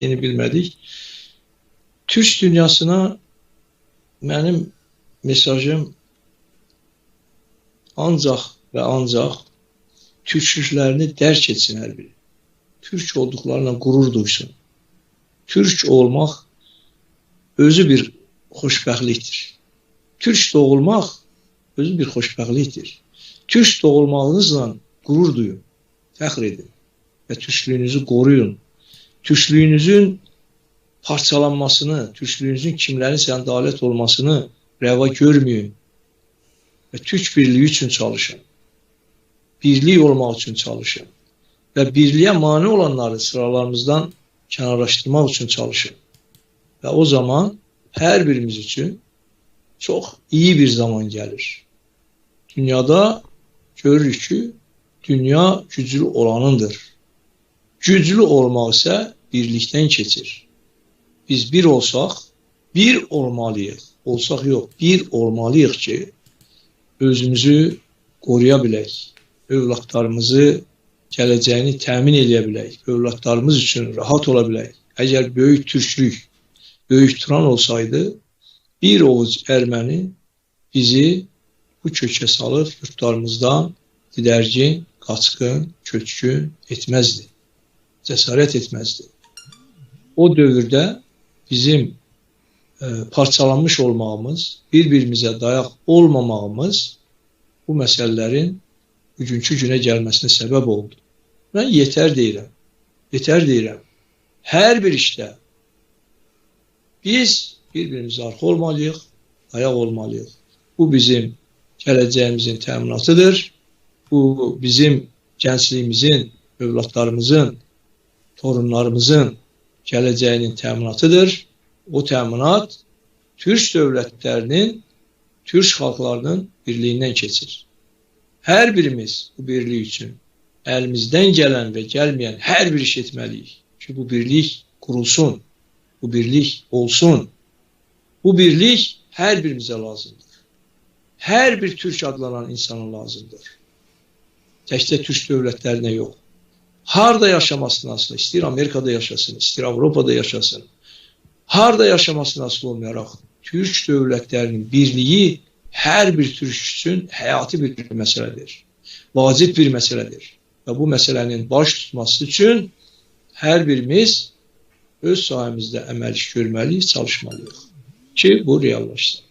yeni bilmədik. Türk dünyasına mənim mesajım ancaq və ancaq türklüklərini dərk etsin hər biri. Türk olduqlarına qürur duysun. Türk olmaq özü bir xoşbəxtlikdir. Türk doğulmaq özü bir xoşbəxtlikdir. Türk doğulmağınızla qürur duyun, fəxr edin və türklüyünüzü qoruyun. Türklüğünüzün parçalanmasını, Türklüğünüzün kimlerin sen olmasını reva görmeyin. Ve Türk birliği için çalışın. Birliği olmak için çalışın. Ve birliğe mani olanları sıralarımızdan kenarlaştırmak için çalışın. Ve o zaman her birimiz için çok iyi bir zaman gelir. Dünyada görürük ki dünya güclü olanındır. Güclü olmaq isə birlikdən keçir. Biz bir olsaq, bir olmalıyıq. Olsaq yox, bir olmalıyıq ki, özümüzü qoruya bilək, övladlarımızı gələcəyini təmin edə bilək, övladlarımız üçün rahat ola bilək. Əgər böyük türklük, böyük Turan olsaydı, bir ovuc erməni bizi bu kökə salıb yurtlarımızdan didərgin, qaçqın, köçkün etməzdi. Cəsarət etməzdi. O dövrdə bizim e, parçalanmış olmağımız, bir-birimizə dayaq olmamağımız bu məsələlərin bugünkü günə gəlməsinə səbəb oldu. Mən yetər deyirəm. Yetər deyirəm. Hər bir işdə biz bir-birimizə arxa olmalıyıq, ayaq olmalıyıq. Bu bizim gələcəyimizin təminatıdır. Bu bizim gəncliyimizin, övladlarımızın, torunlarımızın gələcəyinin təminatıdır. O təminat Türk dövlətlərinin, Türk xalqlarının birliyindən keçir. Hər birimiz bu birlik üçün əlimizdən gələn və gəlməyən hər bir iş etməliyik ki, bu birlik qurulsun, bu birlik olsun. Bu birlik hər birimizə lazımdır. Hər bir türk adlanan insana lazımdır. Təkcə türk dövlətlərinə yox. Harda yaşamasına asılı, istəyir Amerikada yaşasın, istəyir Avropada yaşasın. Harda yaşamasına asılı olmayaraq türk dövlətlərinin birliyi hər bir türk üçün həyati bir məsələdir. Vacib bir məsələdir. Və bu məsələnin baş tutması üçün hər birimiz öz sahəmizdə əməl görməliyik, çalışmalıyıq ki, bu reallaşsın.